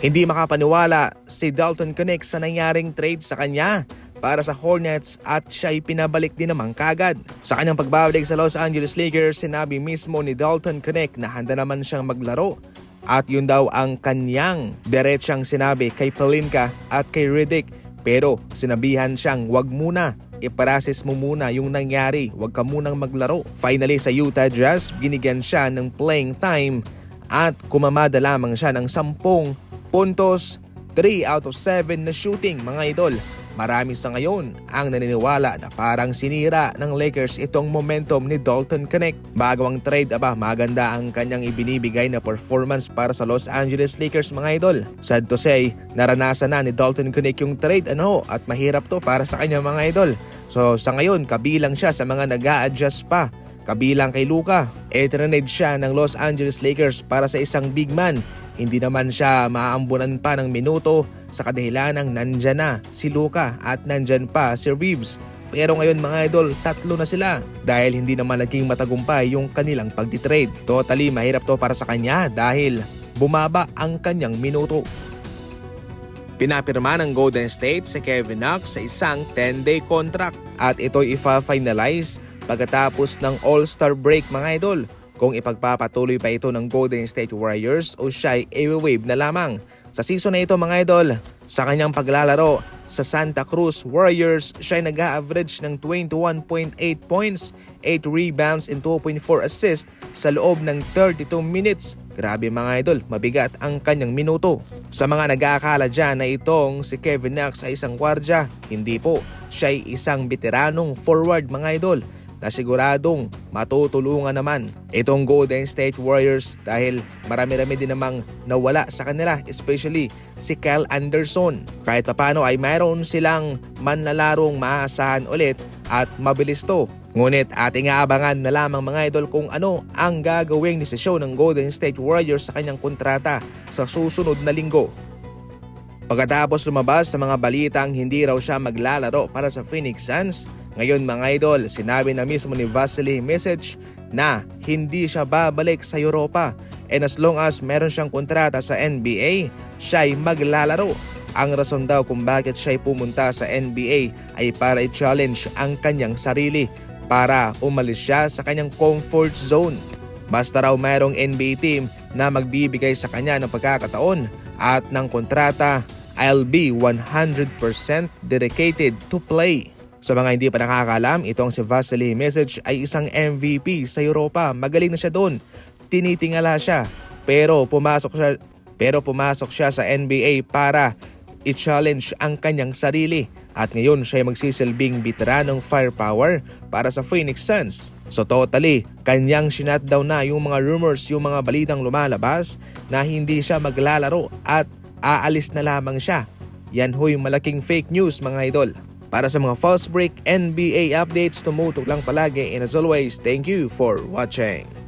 Hindi makapaniwala si Dalton Connect sa nangyaring trade sa kanya para sa Hornets at siya'y pinabalik din naman kagad. Sa kanyang pagbabalik sa Los Angeles Lakers, sinabi mismo ni Dalton Connect na handa naman siyang maglaro at yun daw ang kanyang diretsang sinabi kay Pelinka at kay Riddick pero sinabihan siyang wag muna iparasis mo muna yung nangyari, wag ka munang maglaro. Finally sa Utah Jazz, binigyan siya ng playing time at kumamada lamang siya ng 10 puntos, 3 out of 7 na shooting mga idol. Marami sa ngayon ang naniniwala na parang sinira ng Lakers itong momentum ni Dalton Connect. Bago ang trade, aba maganda ang kanyang ibinibigay na performance para sa Los Angeles Lakers mga idol. Sad to say, naranasan na ni Dalton Connect yung trade ano at mahirap to para sa kanya mga idol. So sa ngayon, kabilang siya sa mga nag adjust pa Kabilang kay Luka, e trinade siya ng Los Angeles Lakers para sa isang big man. Hindi naman siya maaambunan pa ng minuto sa kadahilanang nandyan na si Luka at nandyan pa si Reeves. Pero ngayon mga idol, tatlo na sila dahil hindi naman naging matagumpay yung kanilang pagditrade. Totally mahirap to para sa kanya dahil bumaba ang kanyang minuto. Pinapirma ng Golden State si Kevin Knox sa isang 10-day contract at ito'y ifa-finalize pagkatapos ng All-Star break mga idol. Kung ipagpapatuloy pa ito ng Golden State Warriors o siya'y i-wave na lamang. Sa season na ito mga idol, sa kanyang paglalaro sa Santa Cruz Warriors, siya'y nag-average ng 21.8 points, 8 rebounds and 2.4 assists sa loob ng 32 minutes. Grabe mga idol, mabigat ang kanyang minuto. Sa mga nag-aakala dyan na itong si Kevin Knox ay isang gwardya, hindi po. Siya'y isang veteranong forward mga idol na siguradong matutulungan naman itong Golden State Warriors dahil marami-rami din namang nawala sa kanila especially si Kyle Anderson. Kahit papano ay mayroon silang manlalarong maaasahan ulit at mabilis to. Ngunit ating aabangan na lamang mga idol kung ano ang gagawing desisyon ng Golden State Warriors sa kanyang kontrata sa susunod na linggo. Pagkatapos lumabas sa mga balitang hindi raw siya maglalaro para sa Phoenix Suns, ngayon mga idol, sinabi na mismo ni Vasily Message na hindi siya babalik sa Europa and as long as meron siyang kontrata sa NBA, siya'y maglalaro. Ang rason daw kung bakit siya'y pumunta sa NBA ay para i-challenge ang kanyang sarili para umalis siya sa kanyang comfort zone. Basta raw mayroong NBA team na magbibigay sa kanya ng pagkakataon at ng kontrata, I'll be 100% dedicated to play. Sa mga hindi pa nakakaalam, itong si Vasily Message ay isang MVP sa Europa. Magaling na siya doon. Tinitingala siya. Pero pumasok siya pero pumasok siya sa NBA para i-challenge ang kanyang sarili at ngayon siya ay magsisilbing veteranong firepower para sa Phoenix Suns. So totally, kanyang sinatdown na yung mga rumors, yung mga balitang lumalabas na hindi siya maglalaro at aalis na lamang siya. Yan ho'y malaking fake news mga idol. Para sa mga false break NBA updates, tumutok lang palagi and as always, thank you for watching.